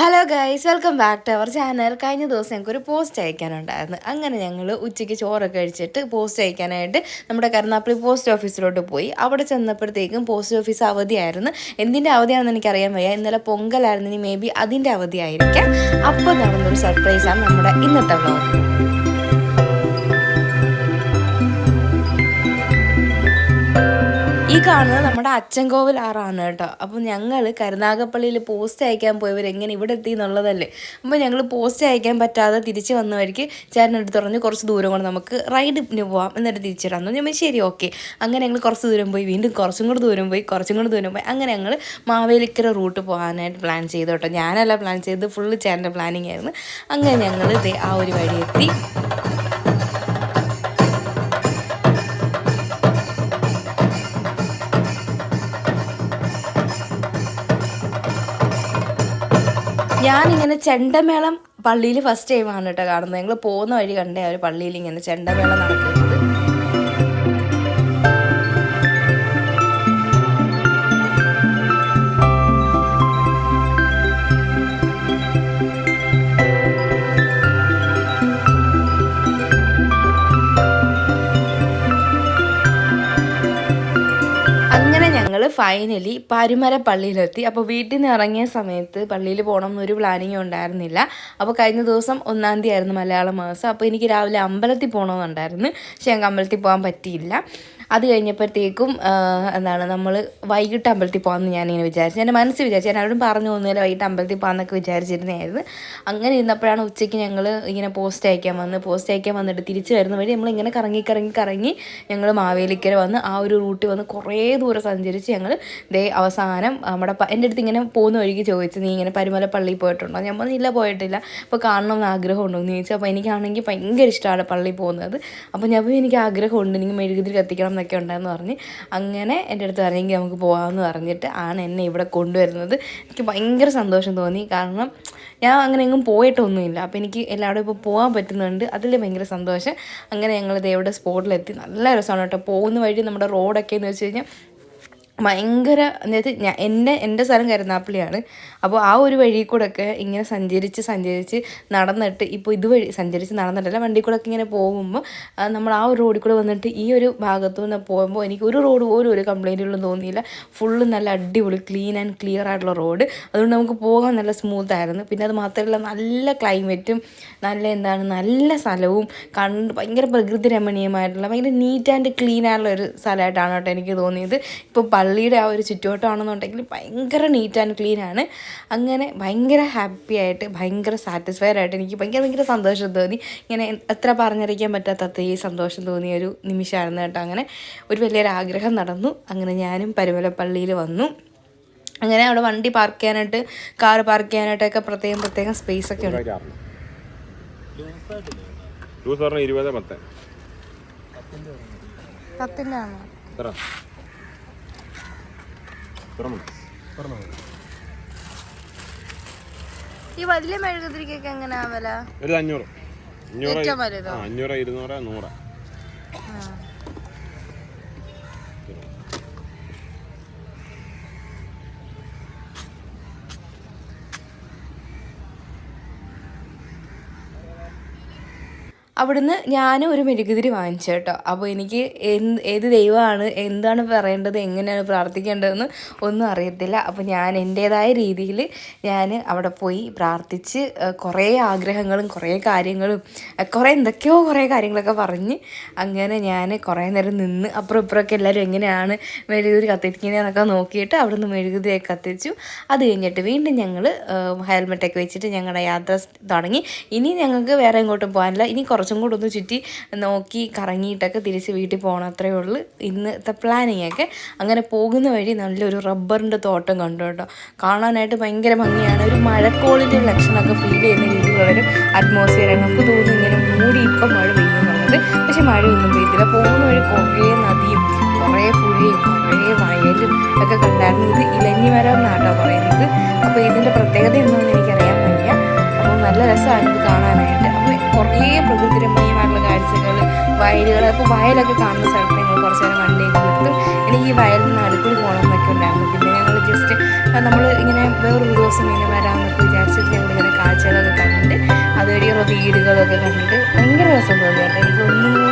Hello guys welcome back to our channel കഴിഞ്ഞ ദിവസം ഞങ്ങൾക്ക് ഒരു പോസ്റ്റ് അയക്കാനുണ്ടായിരുന്നു. അങ്ങനെ ഞങ്ങൾ ഉച്ചയ്ക്ക് ചോറൊക്കെ കഴിച്ചിട്ട് പോസ്റ്റ് അയക്കാനായിട്ട് നമ്മുടെ കരുനാപ്പള്ളി പോസ്റ്റ് ഓഫീസിലോട്ട് പോയി. അവിടെ ചെന്നപ്പോഴത്തേക്കും പോസ്റ്റ് ഓഫീസ് അവധിയായിരുന്നു. എന്തിന്റെ അവധിയാണെന്ന് എനിക്കറിയാൻ വയ്യ. ഇന്നലെ പൊങ്കലായിരുന്നു. ഇനി മേ ബി അതിന്റെ അവധിയായിരിക്കാം. അപ്പോൾ നടന്നൊരു സർപ്രൈസാണ് നമ്മുടെ ഇന്നത്തെ വ്ളോഗ് കാണുന്നത് നമ്മുടെ അച്ചൻകോവിൽ ആറാണ് കേട്ടോ. അപ്പോൾ ഞങ്ങൾ കരുനാഗപ്പള്ളിയിൽ പോസ്റ്റ് അയക്കാൻ പോയവർ എങ്ങനെ ഇവിടെ എത്തി എന്നുള്ളതല്ലേ. അപ്പോൾ ഞങ്ങൾ പോസ്റ്റ് അയക്കാൻ പറ്റാതെ തിരിച്ച് വന്നവർക്ക് ചേട്ടൻ എടുത്ത് പറഞ്ഞ് കുറച്ച് ദൂരം കൊണ്ട് നമുക്ക് റൈഡിന് പോവാം എന്നിട്ട് തിരിച്ചിടാം ഞാൻ ശരി ഓക്കെ അങ്ങനെ ഞങ്ങൾ കുറച്ച് ദൂരം പോയി വീണ്ടും കുറച്ചും കൂടി ദൂരം പോയി കുറച്ചും കൂടി ദൂരം പോയി. അങ്ങനെ ഞങ്ങൾ മാവേലിക്കര റൂട്ട് പോകാനായിട്ട് പ്ലാൻ ചെയ്തു കേട്ടോ. ഞാനല്ല പ്ലാൻ ചെയ്തത് ഫുള്ള് ചേട്ടന്റെ പ്ലാനിങ് ആയിരുന്നു. അങ്ങനെ ഞങ്ങൾ ആ ഒരു വഴി എത്തി. ഞാനിങ്ങനെ ചെണ്ടമേളം പള്ളിയിൽ ഫസ്റ്റ് ടൈമാണ് കേട്ടോ കാണുന്നത്. ഞങ്ങൾ പോകുന്ന വഴി കണ്ടേ അവർ പള്ളിയിൽ ഇങ്ങനെ ചെണ്ടമേളം നടക്കുന്നത്. ഫൈനലി പരുമര പള്ളിയിലെത്തി. അപ്പോൾ വീട്ടിൽ നിന്ന് ഇറങ്ങിയ സമയത്ത് പള്ളിയിൽ പോകണം എന്നൊരു പ്ലാനിങ് ഉണ്ടായിരുന്നില്ല. അപ്പോൾ കഴിഞ്ഞ ദിവസം ഒന്നാം തീയതി ആയിരുന്നു മലയാള മാസം. അപ്പോൾ എനിക്ക് രാവിലെ അമ്പലത്തിൽ പോകണമെന്നുണ്ടായിരുന്നു പക്ഷേ ഞങ്ങൾക്ക് അമ്പലത്തിൽ പോകാൻ പറ്റിയില്ല. അത് കഴിഞ്ഞപ്പോഴത്തേക്കും എന്താണ് നമ്മൾ വൈകിട്ട് അമ്പലത്തിൽ പോകാമെന്ന് ഞാനിങ്ങനെ വിചാരിച്ചു. എന്റെ മനസ്സിൽ വിചാരിച്ചു. ഞാൻ അവരും പറഞ്ഞു തോന്നുന്നില്ല വൈകിട്ട് അമ്പലത്തിൽ പോകാമെന്നൊക്കെ വിചാരിച്ചിരുന്നായിരുന്നു അങ്ങനെ ഇരുന്നപ്പോഴാണ് ഉച്ചയ്ക്ക് ഞങ്ങൾ ഇങ്ങനെ പോസ്റ്റ് അയക്കാൻ വന്ന് പോസ്റ്റ് അയക്കാൻ വന്നിട്ട് തിരിച്ച് വരുന്ന വഴി നമ്മളിങ്ങനെ കറങ്ങി കറങ്ങി കറങ്ങി ഞങ്ങൾ മാവേലിക്കര വന്ന് ആ ഒരു റൂട്ടിൽ വന്ന് കുറേ ദൂരം സഞ്ചരിച്ച് ഞങ്ങൾ ദേ അവസാനം നമ്മുടെ എന്റെ അടുത്ത് ഇങ്ങനെ പോകുന്ന വഴിക്ക് ചോദിച്ചു നീ ഇങ്ങനെ പരുമല പള്ളിയിൽ പോയിട്ടുണ്ടോ? ഞാൻ പറഞ്ഞില്ല പോയിട്ടില്ല. അപ്പോൾ കാണണമെന്ന് ആഗ്രഹമുണ്ടോ എന്ന് ചോദിച്ചു. അപ്പോൾ എനിക്കാണെങ്കിൽ ഭയങ്കര ഇഷ്ടമാണ് പള്ളിയിൽ പോകുന്നത്. അപ്പോൾ ഞാൻ എനിക്ക് ആഗ്രഹമുണ്ട്. നിങ്ങൾ മെഴുകുതിരി കത്തിക്കണം എന്നൊക്കെ ഉണ്ടെന്ന് പറഞ്ഞ് അങ്ങനെ എന്റെ അടുത്ത് പറഞ്ഞെങ്കിൽ നമുക്ക് പോകാമെന്ന് പറഞ്ഞിട്ട് ആണ് എന്നെ ഇവിടെ കൊണ്ടുവരുന്നത്. എനിക്ക് ഭയങ്കര സന്തോഷം തോന്നി. കാരണം ഞാൻ അങ്ങനെ എങ്ങും പോയിട്ടൊന്നുമില്ല. അപ്പോൾ എനിക്ക് എല്ലാവരും ഇപ്പോൾ പോകാൻ പറ്റുന്നുണ്ട്. അതിൽ ഭയങ്കര സന്തോഷം. അങ്ങനെ ഞങ്ങൾ ഇവിടെ സ്പോട്ടിലെത്തി നല്ല രസമാണ് കേട്ടോ. പോകുന്ന വഴി നമ്മുടെ റോഡൊക്കെ എന്ന് വെച്ച് കഴിഞ്ഞാൽ ഭയങ്കര അതായത് ഞാൻ എന്റെ എന്റെ സ്ഥലം കരുനാപ്പള്ളിയാണ്. അപ്പോൾ ആ ഒരു വഴി കൂടെ ഒക്കെ ഇങ്ങനെ സഞ്ചരിച്ച് സഞ്ചരിച്ച് നടന്നിട്ട് ഇപ്പോൾ ഇതുവഴി സഞ്ചരിച്ച് നടന്നിട്ടല്ല വണ്ടി കൂടെ ഇങ്ങനെ പോകുമ്പോൾ നമ്മൾ ആ ഒരു റോഡിൽ കൂടെ വന്നിട്ട് ഈ ഒരു ഭാഗത്തു നിന്ന് പോകുമ്പോൾ എനിക്ക് ഒരു റോഡ് പോലും ഒരു കംപ്ലൈന്റുകളും തോന്നിയില്ല. ഫുള്ള് നല്ല അടിപൊളി ക്ലീൻ ആൻഡ് ക്ലിയർ ആയിട്ടുള്ള റോഡ്. അതുകൊണ്ട് നമുക്ക് പോകാൻ നല്ല സ്മൂത്ത് ആയിരുന്നു. പിന്നെ അത് മാത്രമല്ല നല്ല ക്ലൈമറ്റും നല്ല എന്താണ് നല്ല സ്ഥലവും കണ്ട് ഭയങ്കര പ്രകൃതി രമണീയമായിട്ടുള്ള ഭയങ്കര നീറ്റ് ആൻഡ് ക്ലീൻ ആയിട്ടുള്ള ഒരു സ്ഥലമായിട്ടാണ് കേട്ടോ എനിക്ക് തോന്നിയത്. ഇപ്പോൾ പള്ളിയുടെ ആ ഒരു ചുറ്റുവട്ടമാണെന്നുണ്ടെങ്കിൽ ഭയങ്കര നീറ്റ് ആൻഡ് ക്ലീൻ ആണ്. അങ്ങനെ ഭയങ്കര ഹാപ്പി ആയിട്ട് ഭയങ്കര സാറ്റിസ്ഫൈഡ് ആയിട്ട് എനിക്ക് ഭയങ്കര ഭയങ്കര സന്തോഷം തോന്നി. ഇങ്ങനെ എത്ര പറഞ്ഞറിയിക്കാൻ പറ്റാത്ത ഈ സന്തോഷം തോന്നിയ ഒരു നിമിഷമായിരുന്നു കേട്ടോ. അങ്ങനെ ഒരു വലിയൊരു ആഗ്രഹം നടന്നു. അങ്ങനെ ഞാനും പരുമലപ്പള്ളിയിൽ വന്നു. അങ്ങനെ അവിടെ വണ്ടി പാർക്ക് ചെയ്യാനായിട്ട് കാർ പാർക്ക് ചെയ്യാനായിട്ടൊക്കെ പ്രത്യേകം പ്രത്യേകം സ്പേസ് ഒക്കെ ഉണ്ട്. പത്തിന്റെ ആണോ? ഈ വലിയ മെഴുകുതിരിക്കൊക്കെ എങ്ങനെയാ വില ഒരു അഞ്ഞൂറ്. അഞ്ഞൂറ് ഇരുന്നൂറ് നൂറ്. അവിടുന്ന് ഞാൻ ഒരു മെഴുകുതിരി വാങ്ങിച്ചു കേട്ടോ. അപ്പോൾ എനിക്ക് ഏത് ദൈവമാണ് എന്താണ് പറയേണ്ടത് എങ്ങനെയാണ് പ്രാർത്ഥിക്കേണ്ടതെന്ന് ഒന്നും അറിയത്തില്ല. അപ്പോൾ ഞാൻ എന്റേതായ രീതിയിൽ ഞാൻ അവിടെ പോയി പ്രാർത്ഥിച്ച് കുറേ ആഗ്രഹങ്ങളും കുറേ കാര്യങ്ങളും കുറേ എന്തൊക്കെയോ കുറേ കാര്യങ്ങളൊക്കെ പറഞ്ഞ് അങ്ങനെ ഞാൻ കുറേ നേരം നിന്ന് അപ്പുറം ഇപ്പുറമൊക്കെ എല്ലാവരും എങ്ങനെയാണ് മെഴുകുതിരി കത്തിക്കുന്നതെന്നൊക്കെ നോക്കിയിട്ട് അവിടുന്ന് മെഴുകുതിരിയൊക്കെ കത്തിച്ചു. അത് കഴിഞ്ഞിട്ട് വീണ്ടും ഞങ്ങൾ ഹെൽമെറ്റൊക്കെ വെച്ചിട്ട് ഞങ്ങളുടെ യാത്ര തുടങ്ങി. ഇനി ഞങ്ങൾക്ക് വേറെ എങ്ങോട്ടും പോകാനില്ല. ഇനി കുറച്ചും കൂടെ ഒന്ന് ചുറ്റി നോക്കി കറങ്ങിയിട്ടൊക്കെ തിരിച്ച് വീട്ടിൽ പോകണം അത്രയേ ഉള്ളൂ. ഇന്നത്തെ പ്ലാനിങ് ഒക്കെ അങ്ങനെ പോകുന്ന വഴി നല്ലൊരു റബ്ബറിന്റെ തോട്ടം കണ്ടു കേട്ടോ. കാണാനായിട്ട് ഭയങ്കര ഭംഗിയാണ്. ഒരു മഴക്കോളിന്റെ ലക്ഷണമൊക്കെ ഫീൽ ചെയ്യുന്ന രീതിയിലുള്ളൊരു അറ്റ്മോസ്ഫിയർ നമുക്ക് തോന്നുന്നു ഇങ്ങനെ മൂടി ഇപ്പം മഴ പെയ്യുന്നുള്ളത് പക്ഷെ മഴയൊന്നും പെയ്തില്ല പോകുന്ന വഴി കുറേ നദിയും കുറേ പുഴയും കുറേ വയലും ഒക്കെ കണ്ടായിരുന്നു. ഇത് ഇലഞ്ഞിമരം എന്നാട്ടോ പറയുന്നത്. കുറേ പ്രകൃതിരമണീയമായിട്ടുള്ള കാഴ്ചകൾ വയലുകൾ അപ്പോൾ വയലൊക്കെ കാണുന്ന സ്ഥലത്ത് ഞങ്ങൾ കുറച്ച് നേരം വണ്ടിയൊക്കെ നിർത്തും. എനിക്ക് ഈ വയലിൽ നിന്ന് നടുക്കൂടി പോകണം എന്നൊക്കെ ഉണ്ടായിരുന്നു. പിന്നെ ഞങ്ങൾ ജസ്റ്റ് നമ്മൾ ഇങ്ങനെ വേറൊരു ദിവസം ഇങ്ങനെ വരാമെന്നൊക്കെ വിചാരിച്ചിട്ട് ഞങ്ങൾ ഇങ്ങനെ കാഴ്ചകളൊക്കെ കണ്ടിട്ട് അതുവഴിയുള്ള വീടുകളൊക്കെ കണ്ടിട്ട് ഭയങ്കര രസം തോന്നിയായിരുന്നു. എനിക്കൊന്നും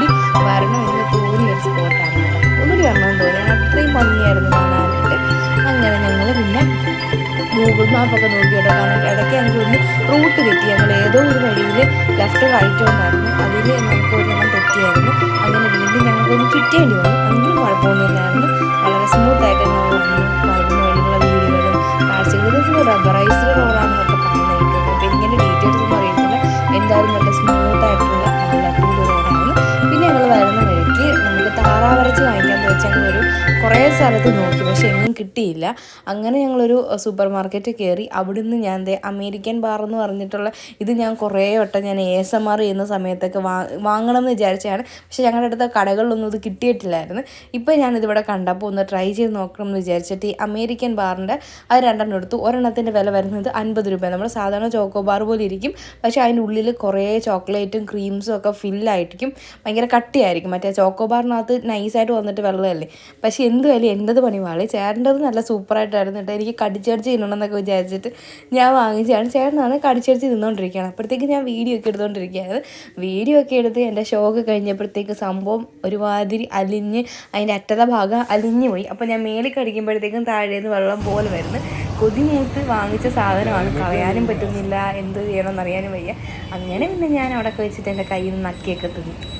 ഗൂഗിൾ മാപ്പൊക്കെ നോക്കിയിട്ട് കാരണം ഇടയ്ക്ക് എനിക്കൊന്ന് റൂട്ട് കിട്ടി ഞങ്ങൾ ഏതോ ഒരു വഴിയിൽ ലെഫ്റ്റ് റൈറ്റ് ഉണ്ടായിരുന്നു. അതിൽ ഞങ്ങൾക്ക് ഒരെണ്ണം തെറ്റിയായിരുന്നു. അങ്ങനെ വീണ്ടും ഞങ്ങൾക്കൊന്ന് ചുറ്റേണ്ടി വന്നു. അതിലും കുഴപ്പമൊന്നുമില്ലായിരുന്നു. വളരെ സ്മൂത്തായിട്ട് ഞങ്ങൾ വന്നു. വരുന്ന വഴിയുള്ള വീടുകളും കാഴ്ചകളും ഫുൾ റബ്ബറൈസ്ഡ് റോഡാണെന്നൊക്കെ പറയുന്നത് അപ്പോൾ ഇങ്ങനെ ഡീറ്റെയിൽസ് ഒന്നും അറിയത്തില്ല. എന്തായാലും നല്ല സ്മൂത്തായിട്ടുള്ള നല്ല അടിപൊളി റോഡാണ് പിന്നെ ഞങ്ങൾ വരുന്ന വഴിക്ക് നമുക്ക് താറാവരച്ച് വാങ്ങിക്കാമെന്ന് വെച്ചാൽ ഒരു കുറേ സ്ഥലത്ത് നോക്കി. പക്ഷെ എങ്ങും കിട്ടിയില്ല. അങ്ങനെ ഞങ്ങളൊരു സൂപ്പർ മാർക്കറ്റ് കയറി അവിടുന്ന് ഞാൻ ദേ അമേരിക്കൻ ബാർ എന്ന് പറഞ്ഞിട്ടുള്ള ഇത് ഞാൻ കുറേ വട്ടം ഞാൻ എ എസ് എം ആർ ചെയ്യുന്ന സമയത്തൊക്കെ വാ വാങ്ങണം എന്ന് വിചാരിച്ചാണ് പക്ഷേ ഞങ്ങളുടെ അടുത്ത കടകളിലൊന്നും ഇത് കിട്ടിയിട്ടില്ലായിരുന്നു. ഇപ്പോൾ ഞാനിതിവിടെ കണ്ടപ്പോൾ ഒന്ന് ട്രൈ ചെയ്ത് നോക്കണം എന്ന് വിചാരിച്ചിട്ട് ഈ അമേരിക്കൻ ബാറിന്റെ അത് രണ്ടെണ്ണം എടുത്തു. ഒരെണ്ണത്തിന്റെ വില വരുന്നത് അൻപത് രൂപ നമ്മൾ സാധാരണ ചോക്കോ ബാർ പോലെ ഇരിക്കും. പക്ഷേ അതിന്റെ ഉള്ളിൽ കുറേ ചോക്ലേറ്റും ക്രീംസും ഒക്കെ ഫില്ലായിരിക്കും. ഭയങ്കര കട്ടിയായിരിക്കും. മറ്റേ ചോക്കോ ബാറിനകത്ത് നൈസായിട്ട് വന്നിട്ട് വെള്ളമല്ലേ പക്ഷേ എന്തുമായാലും എന്റെത് പണിവാളി ചേട്ടന്റെത് നല്ല സൂപ്പറായിട്ടായിരുന്നു കേട്ടോ. എനിക്ക് കടിച്ചടിച്ച് തിന്നണമെന്നൊക്കെ വിചാരിച്ചിട്ട് ഞാൻ വാങ്ങിച്ചാണ് ചേട്ടനാണ് കടിച്ചടിച്ച് തിന്നുകൊണ്ടിരിക്കുകയാണ് അപ്പോഴത്തേക്ക് ഞാൻ വീഡിയോ ഒക്കെ എടുത്തുകൊണ്ടിരിക്കുകയാണ് വീഡിയോ ഒക്കെ എടുത്ത് എന്റെ ഷോക്ക് കഴിഞ്ഞപ്പോഴത്തേക്ക് സംഭവം ഒരുമാതിരി അലിഞ്ഞ് അതിന്റെ അറ്റത ഭാഗം അലിഞ്ഞു പോയി. അപ്പോൾ ഞാൻ മേളിൽ കടിക്കുമ്പോഴത്തേക്കും താഴേന്ന് വെള്ളം പോലെ വരുന്നു. കൊതിമൂത്ത് വാങ്ങിച്ച സാധനമാണ്. കളയാനും പറ്റുന്നില്ല. എന്ത് ചെയ്യണമെന്ന് അറിയാനും വയ്യ. അങ്ങനെ പിന്നെ ഞാൻ അവിടെ വെച്ചിട്ട് എന്റെ കയ്യിൽ നിന്ന് നക്കിയൊക്കെ തിന്നു.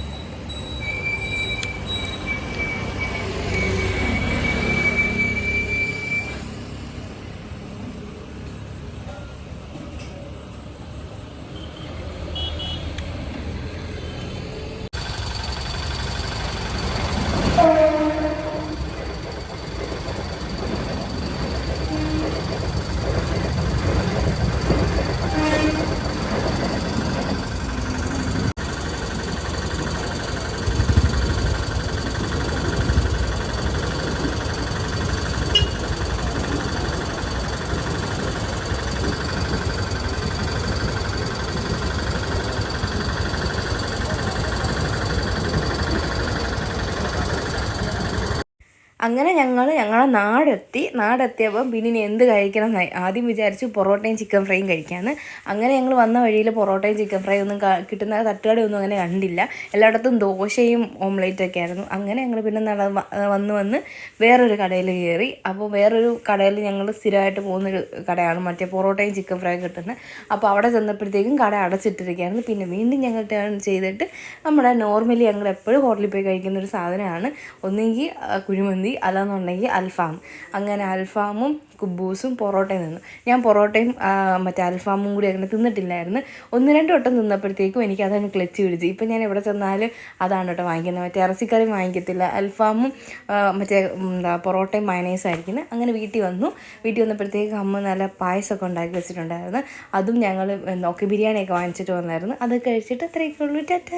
അങ്ങനെ ഞങ്ങൾ ഞങ്ങളെ നാടെത്തി നാടെത്തിയപ്പോൾ പിന്നെ ഇനി എന്ത് കഴിക്കണം എന്നായി ആദ്യം വിചാരിച്ചു പൊറോട്ടയും ചിക്കൻ ഫ്രൈയും കഴിക്കാമെന്ന് അങ്ങനെ ഞങ്ങൾ വന്ന വഴിയിൽ പൊറോട്ടയും ചിക്കൻ ഫ്രൈ ഒന്നും കിട്ടുന്ന തട്ടുകടയൊന്നും അങ്ങനെ കണ്ടില്ല. എല്ലായിടത്തും ദോശയും ഓംലേറ്റൊക്കെ ആയിരുന്നു. അങ്ങനെ ഞങ്ങൾ പിന്നെ നട വന്ന് വന്ന് വേറൊരു കടയിൽ കയറി അപ്പോൾ വേറൊരു കടയിൽ ഞങ്ങൾ സ്ഥിരമായിട്ട് പോകുന്നൊരു കടയാണ് മറ്റേ പൊറോട്ടയും ചിക്കൻ ഫ്രൈ കിട്ടുന്നത് അപ്പോൾ അവിടെ ചെന്നപ്പോഴത്തേക്കും കട അടച്ചിട്ടിരിക്കുകയായിരുന്നു. പിന്നെ വീണ്ടും ഞങ്ങൾ ടേൺ ചെയ്തിട്ട് നമ്മുടെ നോർമലി ഞങ്ങൾ എപ്പോഴും ഹോട്ടലിൽ പോയി കഴിക്കുന്ന ഒരു സാധനമാണ്. ഒന്നെങ്കിൽ കുഴിമന്തി അല്ലാന്നുണ്ടെങ്കിൽ അൽഫാം. അങ്ങനെ അൽഫാമും കുബൂസും പൊറോട്ടയും നിന്നു ഞാൻ പൊറോട്ടയും മറ്റേ അൽഫാമും കൂടി അങ്ങനെ തിന്നിട്ടില്ലായിരുന്നു. ഒന്ന് രണ്ട് വട്ടം തിന്നപ്പോഴത്തേക്കും എനിക്ക് അതങ്ങ് ക്ലച്ച് പിടിച്ച്. ഇപ്പം ഞാൻ എവിടെ ചെന്നാലും അതാണ് കേട്ടോ വാങ്ങിക്കുന്നത്. മറ്റേ ഇറച്ചിക്കറി വാങ്ങിക്കത്തില്ല. അൽഫാമും മറ്റേ എന്താ പൊറോട്ടയും മയനൈസ് ആയിരിക്കുന്നത്. അങ്ങനെ വീട്ടിൽ വന്നു. വീട്ടിൽ വന്നപ്പോഴത്തേക്ക് അമ്മ നല്ല പായസമൊക്കെ ഉണ്ടാക്കി വെച്ചിട്ടുണ്ടായിരുന്നു. അതും ഞങ്ങൾ നോക്കി ബിരിയാണിയൊക്കെ വാങ്ങിച്ചിട്ട് വന്നായിരുന്നു. അത് കഴിച്ചിട്ട് അത്രയൊക്കെ ഉള്ളൂ. ടാറ്റ.